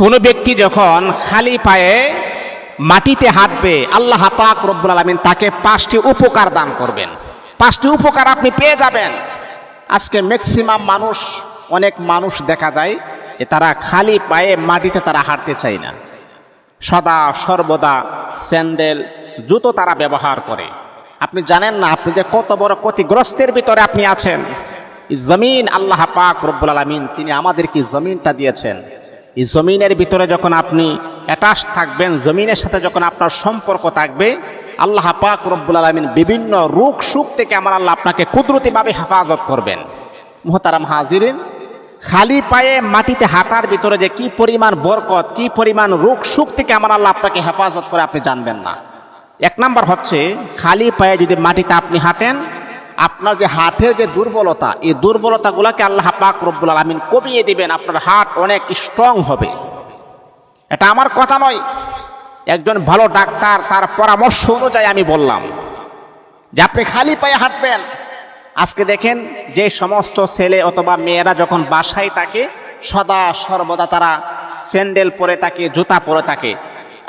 কোনো ব্যক্তি যখন খালি পায়ে মাটিতে হাঁটবে, আল্লাহ পাক রব্বুল আলমিন তাকে পাঁচটি উপকার দান করবেন। পাঁচটি উপকার আপনি পেয়ে যাবেন। আজকে ম্যাক্সিমাম মানুষ, অনেক মানুষ দেখা যায় যে তারা খালি পায়ে মাটিতে তারা হাঁটতে চায় না। সদা, সর্বদা স্যান্ডেল, জুতো তারা ব্যবহার করে। আপনি জানেন না, আপনি যে কত বড় ক্ষতিগ্রস্তের ভিতরে আপনি আছেন। জমিন আল্লাহ পাক রব্বুল আলমিন, তিনি আমাদেরকে জমিনটা দিয়েছেন। এই জমিনের ভিতরে যখন আপনি অ্যাটাচ থাকবেন, জমিনের সাথে যখন আপনার সম্পর্ক থাকবে, আল্লাহ পাক রব্বুল আলমিন বিভিন্ন রোগ সুখ থেকে আমার আল্লাহ আপনাকে কুদরতিভাবে হেফাজত করবেন। মোহতারাম হাজিরিন, খালি পায়ে মাটিতে হাঁটার ভিতরে যে কি পরিমাণ বরকত, কি পরিমাণ রোগ সুখ থেকে আমার আল্লাহ আপনাকে হেফাজত করে আপনি জানবেন না। এক নাম্বার হচ্ছে, খালি পায়ে যদি মাটিতে আপনি হাঁটেন আপনার যে হাটের যে দুর্বলতা, এই দুর্বলতাগুলোকে আল্লাহ পাক রব্বুল আলমিন কমিয়ে দিবেন, আপনার হাট অনেক স্ট্রং হবে। এটা আমার কথা নয়, একজন ভালো ডাক্তার তার পরামর্শ অনুযায়ী আমি বললাম যে আপনি খালি পায়ে হাঁটবেন। আজকে দেখেন যে সমস্ত ছেলে অথবা মেয়েরা যখন বাসায় থাকে, সদা সর্বদা তারা স্যান্ডেল পরে থাকে, জুতা পরে থাকে।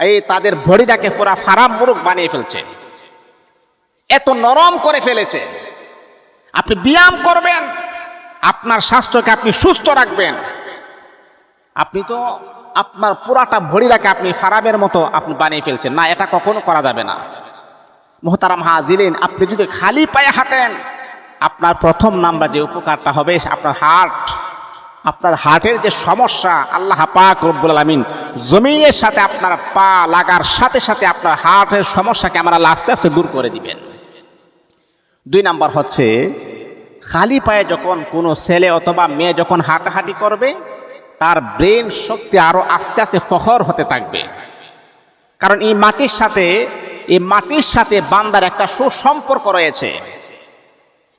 এই তাদের ভরিটাকে পুরা ফারাম মুরুখ বানিয়ে ফেলছে। এত নরম করে ফেলেছে। আপনি ব্যায়াম করবেন, আপনার স্বাস্থ্যকে আপনি সুস্থ রাখবেন। আপনি তো আপনার পুরাটা ভরিটাকে আপনি ফারামের মতো আপনি বানিয়ে ফেলছেন। না, এটা কখনো করা যাবে না। মোহতারাম হাজিরিন, আপনি যদি খালি পায়ে হাঁটেন, আপনার প্রথম নাম্বার যে উপকারটা হবে, আপনার হার্ট, আপনার হার্টের যে সমস্যা, আল্লাহ পাক রব্বুল আলমিন জমিনের সাথে আপনার পা লাগার সাথে সাথে আপনার হার্টের সমস্যাকে আমরা আস্তে আস্তে দূর করে দিবেন। দুই নাম্বার হচ্ছে, খালি পায়ে যখন কোনো ছেলে অথবা মেয়ে যখন হাঁটাহাঁটি করবে, তার ব্রেন শক্তি আরও আস্তে আস্তে ফখর হতে থাকবে। কারণ এই মাটির সাথে, এই মাটির সাথে বান্দার একটা সুসম্পর্ক রয়েছে।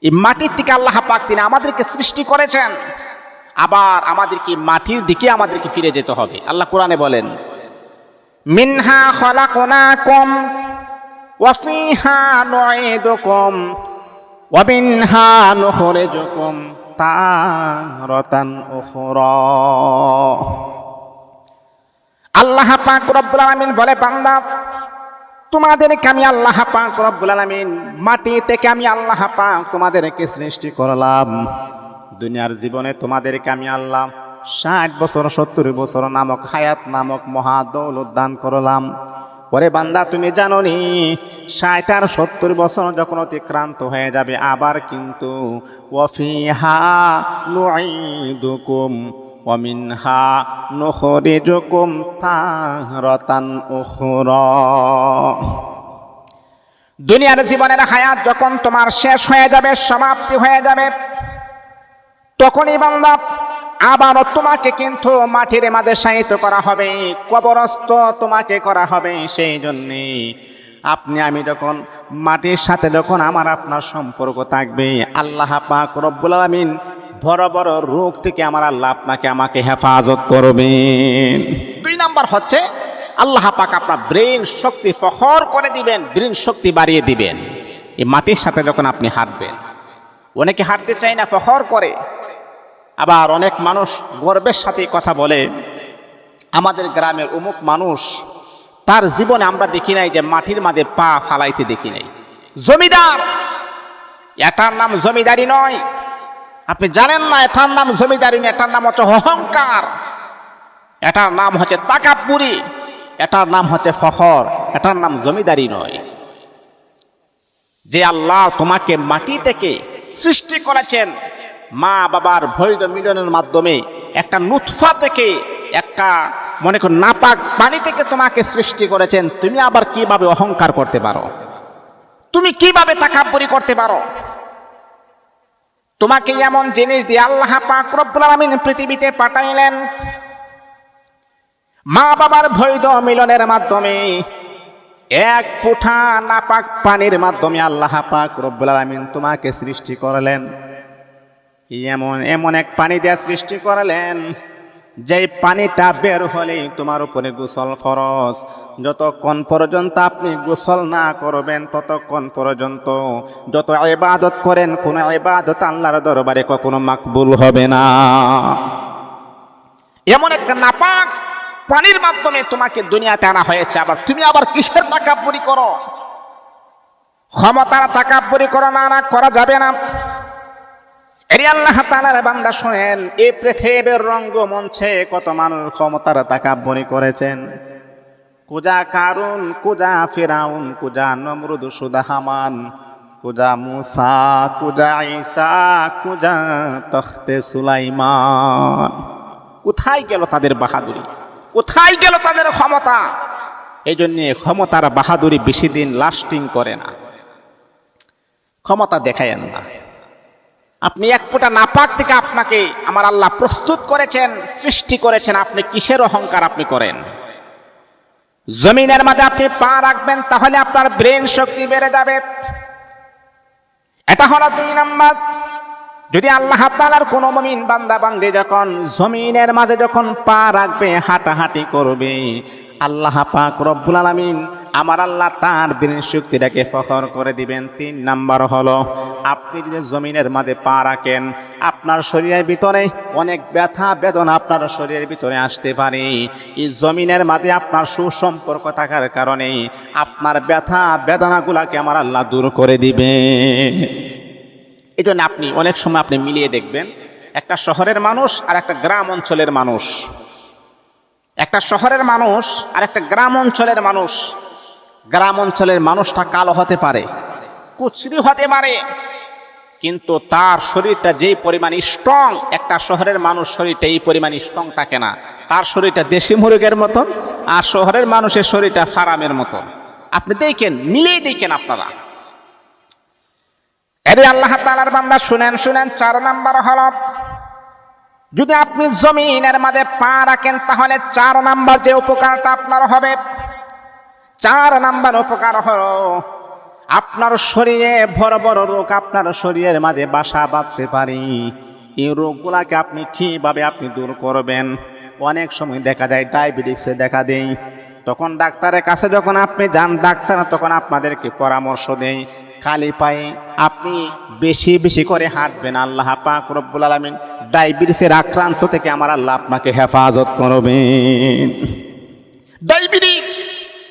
এই মাটির থেকে আল্লাহ পাক তিনি আমাদেরকে সৃষ্টি করেছেন। আবার আমাদেরকে মাটির দিকে আমাদেরকে ফিরে যেতে হবে। আল্লাহ কোরআনে বলেন, মিনহা খলাকনাকুম ওয়া ফিহা নুঈদুকুম মিনহা নুখরিজুকুম তারাতান উখরা আল্লাহ পাক রব্বুল আলামিন বলে, বান্দা, তোমাদেরকে আমি আল্লাহ পাক রব্বুল আলামিন মাটি থেকে আমি আল্লাহ পাক তোমাদেরকে সৃষ্টি করলাম। দুনিয়ার জীবনে তোমাদেরকে আমি আল্লাহ ষাট বছর, সত্তর বছর নামক হায়াত নামক মহাদৌলত দান করলাম। পরে বান্দা, তুমি জানো নি ষাট আর সত্তর বছর যখন অতিক্রান্ত হয়ে যাবে, আবার কিন্তু তাহরাতান উখরা। দুনিয়ার জীবনের হায়াত যখন তোমার শেষ হয়ে যাবে, সমাপ্তি হয়ে যাবে, তখনই বান্দা আবারও তোমাকে কিন্তু মাটির মাঝে সাহিত্য করা হবে, কবরস্থ তোমাকে করা হবে সেই জন্যে। আপনি, আমি যখন মাটির সাথে যখন আমার আপনার সম্পর্ক থাকবে, আল্লাহ পাক রব্বুল আলামিন বড় বড় রোগ থেকে আমার আল্লাহ আপনাকে আমাকে হেফাজত করবেন। দুই নাম্বার হচ্ছে, আল্লাহ পাক আপনার ব্রেন শক্তি ফখর করে দিবেন, ব্রেন শক্তি বাড়িয়ে দিবেন। এই মাটির সাথে যখন আপনি হাঁটবেন, অনেকে হাঁটতে চায় না, ফখর করে। আবার অনেক মানুষ গর্বের সাথে কথা বলে, আমাদের গ্রামের অমুক মানুষ, তার জীবনে আমরা দেখি নাই যে মাটির মাঝে পা ফালাইতে দেখি নাই। জমিদার! এটার নাম জমিদারি নয়। আপনি জানেন না এটার নাম জমিদারি নয় এটার নাম হচ্ছে অহংকার। এটার নাম হচ্ছে তাকাপুরি এটার নাম হচ্ছে ফখর, এটার নাম জমিদারি নয়। যে আল্লাহ তোমাকে মাটি থেকে সৃষ্টি করেছেন মা বাবার বৈধ মিলনের মাধ্যমে একটা নুৎফা থেকে একটা, মনে করো, নাপাক পানি থেকে তোমাকে সৃষ্টি করেছেন। তুমি আবার কীভাবে অহংকার করতে পারো? তুমি কীভাবে তাকাব্বরি করতে পারো? তোমাকে এমন জিনিস দিয়ে আল্লাহ পাক পৃথিবীতে পাঠাইলেন। মা বাবার বৈধ মিলনের মাধ্যমে এক পুঠা নাপাক পানির মাধ্যমে আল্লাহ পাক রব্বুল আলামিন তোমাকে সৃষ্টি করলেন। এমন এমন এক পানি দেওয়া সৃষ্টি করলেন যে পানিটা বের হলেই তোমার উপরে গোসল ফরজ। যতক্ষণ পর্যন্ত আপনি গোসল না করবেন, ততক্ষণ পর্যন্ত যত ইবাদত করেন, কোন ইবাদত আল্লাহর দরবারে কখনো মাকবুল হবে না। এমন একটা নাপাক পানির মাধ্যমে তোমাকে দুনিয়াতে আনা হয়েছে। আবার তুমি আবার কিসের তাকাব্বরি করো? ক্ষমতার তাকাব্বরি করো না না করা যাবে না। এরি আল্লাহ তাআলার বান্দা শোনেন এই পৃথিবীর রঙ্গমঞ্চে কত মানুষ ক্ষমতার তাকাব্বরি করেছেন। কুজা কারুন, কুজা ফিরাউন, কুজা নমরুদ, সুদা হামান, কুজা মুসা, কুজা ঈসা, কুজা তখতে সুলাইমান। কোথায় গেল তাদের বাহাদুরি? কোথায় গেল তাদের ক্ষমতা? এই জন্যে ক্ষমতার বাহাদুরি বেশি দিন লাস্টিং করে না। ক্ষমতা দেখায়েন না আপনি এক ফোঁটা নাপাক থেকে আপনাকে আমার আল্লাহ প্রস্তুত করেছেন, সৃষ্টি করেছেন, আপনি কিসের অহংকার আপনি করেন? জমিনের মাঝে আপনি পা রাখবেন, তাহলে আপনার ব্রেন শক্তি বেড়ে যাবে। এটা হলো দুই নাম্বার। যদি আল্লাহ তাআলার কোনো মমিন বান্দা বান্দি যখন জমিনের মাঝে যখন পা রাখবে, হাঁটাহাঁটি করবে, আল্লাহ পাক রব্বুল আলামিন আমার আল্লাহ তার ব্রেন শক্তিটাকে ফখর করে দিবেন। তিন নাম্বার হলো, আপনি যদি জমিনের মাঝে পা রাখেন, আপনার শরীরের ভিতরে অনেক ব্যথা, বেদনা আপনার শরীরের ভিতরে আসতে পারে। এই জমিনের মাঝে আপনার সুসম্পর্ক থাকার কারণে আপনার ব্যথা, বেদনাগুলাকে আমার আল্লাহ দূর করে দিবে। এই জন্য আপনি, অনেক সময় আপনি মিলিয়ে দেখবেন, একটা শহরের মানুষ আর একটা গ্রাম অঞ্চলের মানুষ। একটা শহরের মানুষ আর একটা গ্রাম অঞ্চলের মানুষ গ্রাম অঞ্চলের মানুষটা কালো হতে পারে, কুচরি হতে পারে, কিন্তু তার শরীরটা যেই পরিমাণ স্ট্রং একটা শহরের মানুষ শরীরটা এই পরিমাণ স্ট্রং থাকে না। তার শরীরটা দেশি মুরগের মতন, আর শহরের মানুষের শরীরটা ফারামের মতন। আপনি দেখেন, মিলিয়ে দেখেন আপনারা। এরে আল্লাহ তালার বান্দা শুনেন শুনেন, চার নাম্বার হল যদি আপনি জমিনের মাঝে পা রাখেন, তাহলে চার নাম্বার যে উপকারটা আপনার হবে চার নাম্বার উপকার হলো, আপনার শরীরে বড় বড় রোগ আপনার শরীরের মাঝে বাসা বাঁধতে পারি। এই রোগগুলাকে আপনি কীভাবে আপনি দূর করবেন? অনেক সময় দেখা যায় ডায়াবেটিসে দেখা দেয় তখন ডাক্তারের কাছে যখন আপনি যান, ডাক্তার তখন আপনাদেরকে পরামর্শ দেয়। খালি পায়ে আপনি বেশি বেশি করে হাঁটবেন। আল্লাহ পাক রব্বুল আলমিন ডায়াবেটিসের আক্রান্ত থেকে আমার আল্লাহ আপনাকে হেফাজত করবেন। ডায়াবেটিস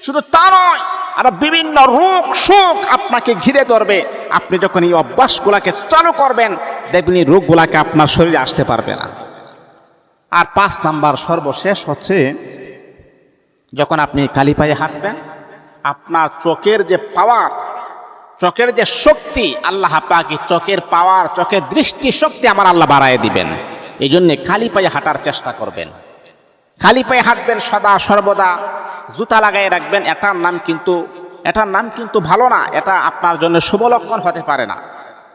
শুধু তা নয়, আর বিভিন্ন রোগ, শোক আপনাকে ঘিরে ধরবে। আপনি যখন এই অভ্যাসগুলাকে চালু করবেন, দেখবেন এই রোগগুলাকে আপনার শরীরে আসতে পারবে না। আর পাঁচ নাম্বার সর্বশেষ হচ্ছে, যখন আপনি কালি পায়ে হাঁটবেন, আপনার চোখের যে পাওয়ার চোখের যে শক্তি, আল্লাহ পাকি চোখের পাওয়ার চোখের দৃষ্টি শক্তি আমার আল্লাহ বাড়ায় দিবেন। এই জন্যে খালি পায়ে হাঁটার চেষ্টা করবেন। খালি পায়ে হাঁটবেন সদা সর্বদা, জুতা লাগাই রাখবেন, এটার নাম কিন্তু, এটার নাম কিন্তু ভালো না, এটা আপনার জন্য শুভ লক্ষণ হতে পারে না।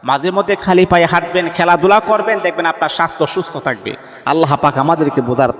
মাঝে মধ্যে খালি পায়ে হাঁটবেন, খেলাধুলা করবেন, দেখবেন আপনার স্বাস্থ্য সুস্থ থাকবে। আল্লাহ পাক আমাদেরকে বোঝার